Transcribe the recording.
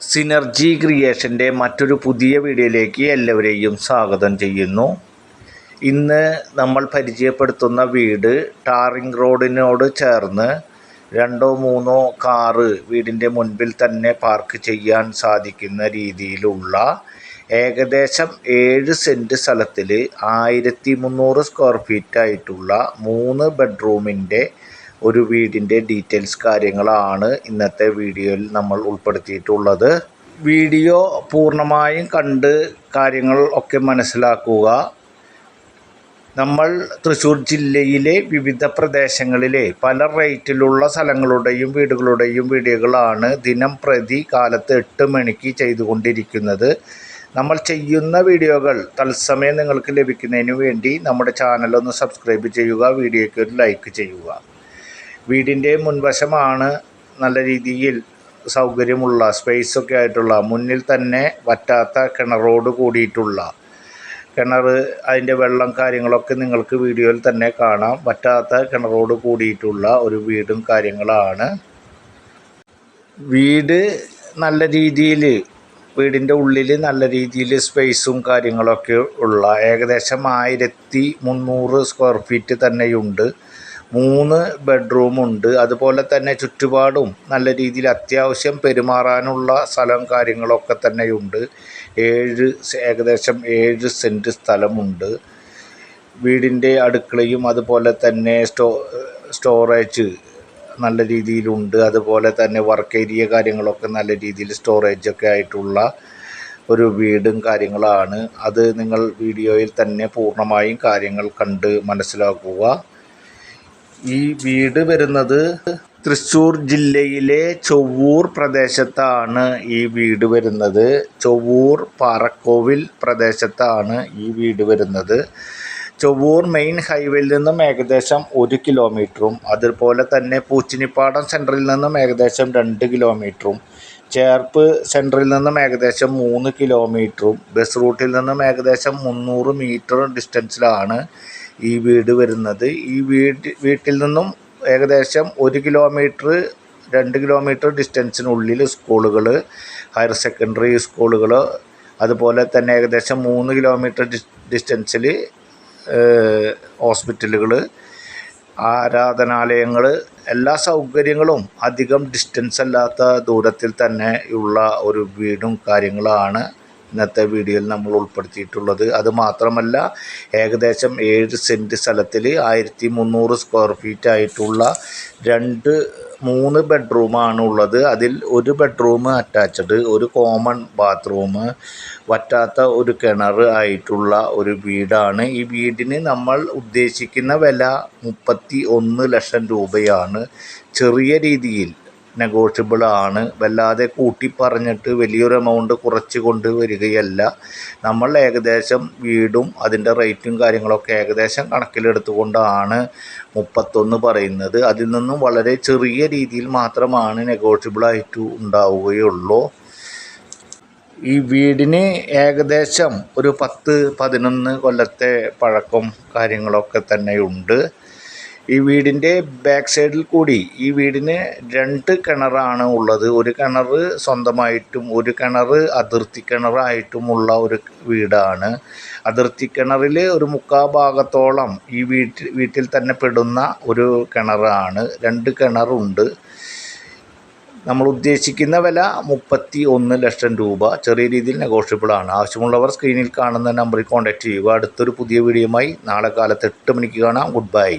Synergy ക്രിയേഷന്റെ മറ്റൊരു പുതിയ വീഡിയോയിലേക്ക് എല്ലാവരെയും സ്വാഗതം ചെയ്യുന്നു. ഇന്ന് നമ്മൾ പരിചയപ്പെടുത്തുന്ന വീട് ടാറിംഗ് റോഡിനോട് ചേർന്ന് രണ്ടോ മൂന്നോ കാറ് വീടിന്റെ മുൻപിൽ തന്നെ പാർക്ക് ചെയ്യാൻ സാധിക്കുന്ന രീതിയിലുള്ള ഏകദേശം ഏഴ് സെന്റ് സ്ഥലത്തിൽ ആയിരത്തി മുന്നൂറ് സ്ക്വയർ ഫീറ്റ് ആയിട്ടുള്ള മൂന്ന് ബെഡ്റൂമിന്റെ ഒരു വീടിന്റെ ഡീറ്റെയിൽസ് കാര്യങ്ങളാണ് ഇന്നത്തെ വീഡിയോയിൽ നമ്മൾ ഉൾപ്പെടുത്തിയിട്ടുള്ളത്. വീഡിയോ പൂർണമായും കണ്ട് കാര്യങ്ങൾ ഒക്കെ മനസ്സിലാക്കുക. നമ്മൾ തൃശ്ശൂർ ജില്ലയിലെ വിവിധ പ്രദേശങ്ങളിലെ പല റേറ്റിലുള്ള സ്ഥലങ്ങളുടെയും വീടുകളുടെയും വീഡിയോകളാണ് ദിനം പ്രതി കാലത്ത് എട്ട് മണിക്ക് ചെയ്തുകൊണ്ടിരിക്കുന്നത്. നമ്മൾ ചെയ്യുന്ന വീഡിയോകൾ തത്സമയം നിങ്ങൾക്ക് ലഭിക്കുന്നതിന് വേണ്ടി നമ്മുടെ ചാനൽ ഒന്ന് സബ്സ്ക്രൈബ് ചെയ്യുക വീഡിയോയ്ക്ക് ഒരു ലൈക്ക് ചെയ്യുക. വീടിന്റെ മുൻവശമാണ് നല്ല രീതിയിൽ സൗകര്യമുള്ള സ്പേസൊക്കെ ആയിട്ടുള്ള മുന്നിൽ തന്നെ വറ്റാത്ത കിണറോട് കൂടിയിട്ടുള്ള. കിണർ അതിന്റെ വെള്ളം കാര്യങ്ങളൊക്കെ നിങ്ങൾക്ക് വീഡിയോയിൽ തന്നെ കാണാം. വറ്റാത്ത കിണറോട് കൂടിയിട്ടുള്ള ഒരു വീടും കാര്യങ്ങളാണ്. വീട് നല്ല രീതിയിൽ വീടിന്റെ ഉള്ളിൽ നല്ല രീതിയിൽ സ്പേസും കാര്യങ്ങളൊക്കെ ഉള്ള ഏകദേശം ആയിരത്തി മുന്നൂറ് സ്ക്വയർ ഫീറ്റ് തന്നെയുണ്ട്. മൂന്ന് ബെഡ്റൂമുണ്ട് അതുപോലെ തന്നെ ചുറ്റുപാടും നല്ല രീതിയിൽ അത്യാവശ്യം പെരുമാറാനുള്ള സ്ഥലം കാര്യങ്ങളൊക്കെ തന്നെയുണ്ട്. ഏഴ് ഏകദേശം ഏഴ് സെന്റ് സ്ഥലമുണ്ട്. വീടിന്റെ അടുക്കളയും അതുപോലെ തന്നെ സ്റ്റോ സ്റ്റോറേജ് നല്ല രീതിയിലുണ്ട്. അതുപോലെ തന്നെ വർക്ക് ഏരിയ കാര്യങ്ങളൊക്കെ നല്ല രീതിയിൽ സ്റ്റോറേജൊക്കെ ആയിട്ടുള്ള ഒരു വീടും കാര്യങ്ങളാണ്. അത് നിങ്ങൾ വീഡിയോയിൽ തന്നെ പൂർണമായും കാര്യങ്ങൾ കണ്ട് മനസ്സിലാക്കുക. ഈ വീട് വരുന്നത് തൃശ്ശൂർ ജില്ലയിലെ ചൊവ്വൂർ പ്രദേശത്താണ് ഈ വീട് വരുന്നത്. ചൊവ്വൂർ പാറക്കോവിൽ പ്രദേശത്താണ് ഈ വീട് വരുന്നത്. ചൊവ്വൂർ മെയിൻ ഹൈവേയിൽ നിന്നും ഏകദേശം ഒരു കിലോമീറ്ററും അതുപോലെ തന്നെ പൂച്ചിനിപ്പാടം സെന്ററിൽ നിന്നും ഏകദേശം രണ്ട് കിലോമീറ്ററും ചേർപ്പ് സെന്ററിൽ നിന്നും ഏകദേശം മൂന്ന് കിലോമീറ്ററും ബസ് റൂട്ടിൽ നിന്നും ഏകദേശം മുന്നൂറ് മീറ്റർ ഡിസ്റ്റൻസിലാണ് ഈ വീട് വരുന്നത്. ഈ വീട് വീട്ടിൽ നിന്നും ഏകദേശം ഒരു കിലോമീറ്റർ രണ്ട് കിലോമീറ്റർ ഡിസ്റ്റൻസിനുള്ളിൽ സ്കൂളുകൾ ഹയർ സെക്കൻഡറി സ്കൂളുകൾ അതുപോലെ തന്നെ ഏകദേശം മൂന്ന് കിലോമീറ്റർ ഡിസ്റ്റൻസിൽ ഹോസ്പിറ്റലുകൾ ആരാധനാലയങ്ങൾ എല്ലാ സൗകര്യങ്ങളും അധികം ഡിസ്റ്റൻസ് അല്ലാത്ത ദൂരത്തിൽ തന്നെ ഉള്ള ഒരു വീടും കാര്യങ്ങളാണ്. ഇന്നത്തെ വീഡിയോയിൽ നമ്മൾ ഉൾപ്പെടുത്തിയിട്ടുള്ളത്. അത് മാത്രമല്ല ഏകദേശം ഏഴ് സെന്റ് സ്ഥലത്തിൽ ആയിരത്തി മുന്നൂറ് സ്ക്വയർ ഫീറ്റ് ആയിട്ടുള്ള രണ്ട് മൂന്ന് ബെഡ്റൂമാണ് ഉള്ളത്. അതിൽ ഒരു ബെഡ്റൂം അറ്റാച്ച്ഡ് ഒരു കോമൺ ബാത്റൂം വറ്റാത്ത ഒരു കിണർ ആയിട്ടുള്ള ഒരു വീടാണ്. ഈ വീടിന് നമ്മൾ ഉദ്ദേശിക്കുന്ന വില മുപ്പത്തി ഒന്ന് ലക്ഷം രൂപയാണ്. ചെറിയ രീതിയിൽ നെഗോഷ്യബിൾ ആണ്. വല്ലാതെ കൂട്ടി പറഞ്ഞിട്ട് വലിയൊരു എമൗണ്ട് കുറച്ച് കൊണ്ട് വരികയല്ല. നമ്മൾ ഏകദേശം വീടും അതിന്റെ റേറ്റും കാര്യങ്ങളൊക്കെ ഏകദേശം കണക്കിലെടുത്തുകൊണ്ടാണ് മുപ്പത്തൊന്ന് പറയുന്നത്. അതിൽ നിന്നും വളരെ ചെറിയ രീതിയിൽ മാത്രമാണ് നെഗോഷ്യബിളായിട്ട് ഉണ്ടാവുകയുള്ളൂ. ഈ വീടിന് ഏകദേശം ഒരു പത്ത് പതിനൊന്ന് കൊല്ലത്തെ പഴക്കം കാര്യങ്ങളൊക്കെ തന്നെയുണ്ട്. ഈ വീടിന്റെ ബാക്ക് സൈഡിൽ കൂടി ഈ വീടിന് രണ്ട് കിണറാണ് ഉള്ളത്. ഒരു കിണർ സ്വന്തമായിട്ടും ഒരു കിണർ അതിർത്തി കിണറായിട്ടുമുള്ള ഒരു വീടാണ്. അതിർത്തി കിണറിൽ ഒരു മുക്കാ ഭാഗത്തോളം ഈ വീട്ടിൽ വീട്ടിൽ തന്നെ പെടുന്ന ഒരു കിണറാണ്. രണ്ട് കിണറുണ്ട്. നമ്മൾ ഉദ്ദേശിക്കുന്ന വില മുപ്പത്തി ഒന്ന് ലക്ഷം രൂപ. ചെറിയ രീതിയിൽ നെഗോഷ്യബിൾ ആണ്. ആവശ്യമുള്ളവർ സ്ക്രീനിൽ കാണുന്ന നമ്പറിൽ കോൺടാക്റ്റ് ചെയ്യുക. അടുത്തൊരു പുതിയ വീഡിയോയുമായി നാളെ കാലത്ത് എട്ട് മണിക്ക് കാണാം. Good bye